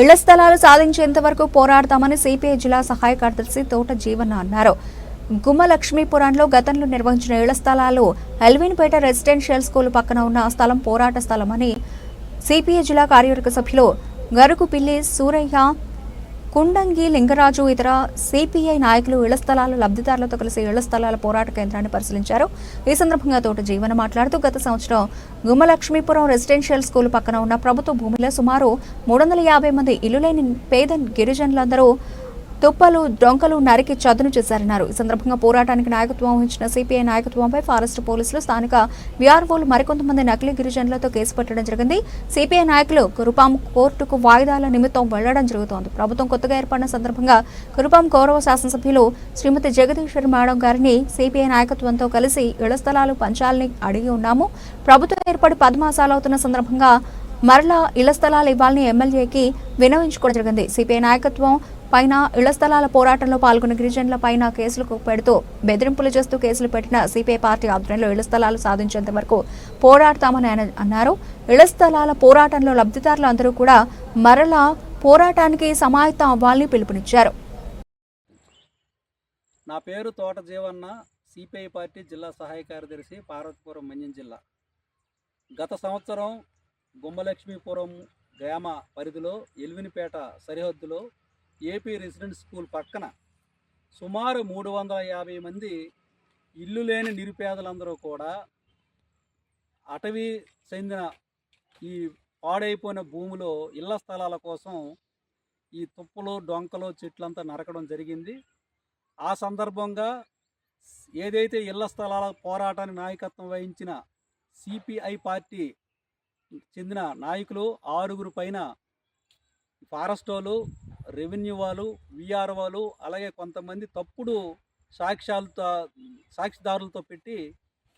ఇళ్ళ స్థలాలు సాధించేంత వరకు పోరాడతామని సిపిఐ జిల్లా సహాయ కార్యదర్శి తోట జీవన అన్నారు. గుమ్మలక్ష్మీపురంలో గతంలో నిర్వహించిన ఇళ్ళ స్థలాలు ఎల్విన్పేట రెసిడెన్షియల్ స్కూల్ పక్కన ఉన్న స్థలం పోరాట స్థలమని సిపిఐ జిల్లా కార్యవర్గ సభ్యులు గరుకు పిల్లి సూరయ్య కుండంగి లింగరాజు ఇతర సిపిఐ నాయకులు ఇళ్ళ స్థలాల లబ్ధిదారులతో కలిసి ఇళ్ళ స్థలాల పోరాట కేంద్రాన్ని పరిశీలించారు. ఈ సందర్భంగా తోట జీవన మాట్లాడుతూ గత సంవత్సరం గుమ్మలక్ష్మీపురం రెసిడెన్షియల్ స్కూల్ పక్కన ఉన్న ప్రభుత్వ భూమిలో సుమారు మూడు వందల యాభై మంది ఇల్లు లేని పేద గిరిజనులందరూ తుప్పలు డొంకలు నరికి చదును చేశారన్నారు. ఈ సందర్భంగా పోరాటానికి నాయకత్వం వహించిన సిపిఐ నాయకత్వంపై ఫారెస్ట్ పోలీసులు స్థానిక విఆర్ఓలు మరికొంతమంది నకిలీ గిరిజనులతో కేసు పెట్టడం జరిగింది. సిపిఐ నాయకులు కురుపాం కోర్టుకు వాయిదాల నిమిత్తం వెళ్ళడం జరుగుతోంది. ప్రభుత్వం కొత్తగా ఏర్పడిన సందర్భంగా కురుపాం గౌరవ శాసనసభ్యులు శ్రీమతి జగదీశ్వరి మేడం గారిని సిపిఐ నాయకత్వంతో కలిసి ఇళ్ళ స్థలాలు పంచాలని అడిగి ఉన్నాము. ప్రభుత్వం ఏర్పడి పద్మాసాలవుతున్న సందర్భంగా మరలా ఇళ్ళ స్థలాలు ఇవ్వాలని ఎమ్మెల్యేకి వినవించుకోవడం జరిగింది. సిపిఐ నాయకత్వం పైన ఇళ్ళ స్థలాల పోరాటంలో పాల్గొన్న గిరిజనుల పైన కేసులకు పెడుతూ బెదిరింపులు చేస్తూ కేసులు పెట్టిన సిపిఐ పార్టీ ఆధ్వర్యంలో ఇళ్ళ స్థలాలు సాధించేంత వరకు పోరాడతామని ఆయన అన్నారు. ఇళ్ళ స్థలాల పోరాటంలో లబ్ధిదారులు అందరూ కూడా మరలా పోరాటానికి సమాయత్తం అవ్వాలని పిలుపునిచ్చారు. నా పేరు తోట జీవన్న సిపిఐ పార్టీ జిల్లా సహాయ కార్యదర్శి పార్వతీపురం మంజం జిల్లా. గత సంవత్సరం గుమ్మలక్ష్మీపురం గ్రామ పరిధిలో ఎల్వినిపేట సరిహద్దులో ఏపీ రెసిడెంట్ స్కూల్ పక్కన సుమారు మూడు వందల యాభై మంది ఇల్లు లేని నిరుపేదలందరూ కూడా అటవీ చెందిన ఈ పాడైపోయిన భూమిలో ఇళ్ళ స్థలాల కోసం ఈ తుప్పలు డొంకలు చెట్లంతా నరకడం జరిగింది. ఆ సందర్భంగా ఏదైతే ఇళ్ళ స్థలాల పోరాటానికి నాయకత్వం వహించిన సిపిఐ పార్టీ చెందిన నాయకులు ఆరుగురు పైన ఫారెస్టోలు రెవెన్యూ వాళ్ళు విఆర్ వాళ్ళు అలాగే కొంతమంది తప్పుడు సాక్ష్యాలతో సాక్షిదారులతో పెట్టి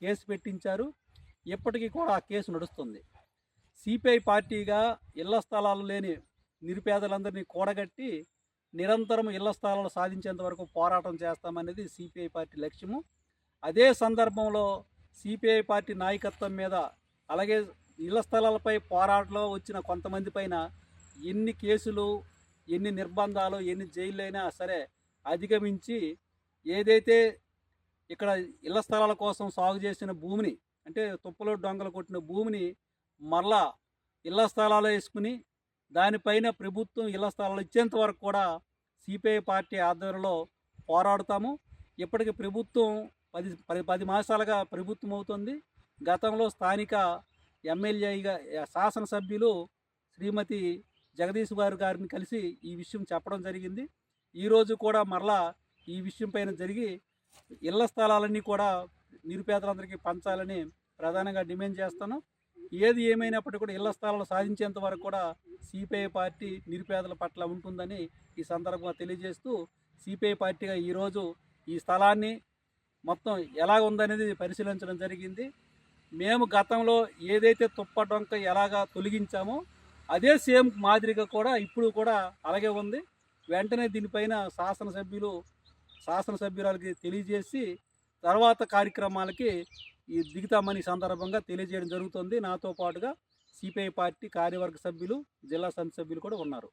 కేసు పెట్టించారు. ఇప్పటికీ కూడా ఆ కేసు నడుస్తుంది. సిపిఐ పార్టీగా ఇళ్ళ స్థలాలు లేని నిరుపేదలందరినీ కూడగట్టి నిరంతరం ఇళ్ళ స్థలాలు సాధించేంత వరకు పోరాటం చేస్తామనేది సిపిఐ పార్టీ లక్ష్యము. అదే సందర్భంలో సిపిఐ పార్టీ నాయకత్వం మీద అలాగే ఇళ్ళ స్థలాలపై పోరాటంలో వచ్చిన కొంతమంది పైన ఎన్ని కేసులు ఎన్ని నిర్బంధాలు ఎన్ని జైళ్ళైనా సరే అధిగమించి ఏదైతే ఇక్కడ ఇళ్ళ స్థలాల కోసం సాగు చేసిన భూమిని అంటే తుప్పలు డొంగలు కొట్టిన భూమిని మరలా ఇళ్ళ స్థలాలు వేసుకుని దానిపైన ప్రభుత్వం ఇళ్ళ స్థలాలు ఇచ్చేంత వరకు కూడా సిపిఐ పార్టీ ఆధ్వర్యంలో పోరాడుతాము. ఇప్పటికి ప్రభుత్వం పది పది పది మాసాలుగా ప్రభుత్వం అవుతుంది. గతంలో స్థానిక ఎమ్మెల్యేగా శాసనసభ్యులు శ్రీమతి జగదీష్ గారు గారిని కలిసి ఈ విషయం చెప్పడం జరిగింది. ఈరోజు కూడా మరలా ఈ విషయం పైన జరిగి ఇళ్ళ స్థలాలన్నీ కూడా నిరుపేదలందరికీ పంచాలని ప్రధానంగా డిమాండ్ చేస్తాను. ఏది ఏమైనప్పటికీ కూడా ఇళ్ళ స్థలాలు సాధించేంత వరకు కూడా సిపిఐ పార్టీ నిరుపేదల పట్ల ఉంటుందని ఈ సందర్భంగా తెలియజేస్తూ సిపిఐ పార్టీగా ఈరోజు ఈ స్థలాన్ని మొత్తం ఎలా ఉందనేది పరిశీలించడం జరిగింది. మేము గతంలో ఏదైతే తుప్ప డొంక ఎలాగా తొలగించామో అదే సేమ్ మాదిరిగా కూడా ఇప్పుడు కూడా అలాగే ఉంది. వెంటనే దీనిపైన శాసనసభ్యులు శాసనసభ్యురాలకి తెలియజేసి తర్వాత కార్యక్రమాలకి ఈ దిగుతామని సందర్భంగా తెలియజేయడం జరుగుతుంది. నాతో పాటుగా సిపిఐ పార్టీ కార్యవర్గ సభ్యులు జిల్లా సమితి సభ్యులు కూడా ఉన్నారు.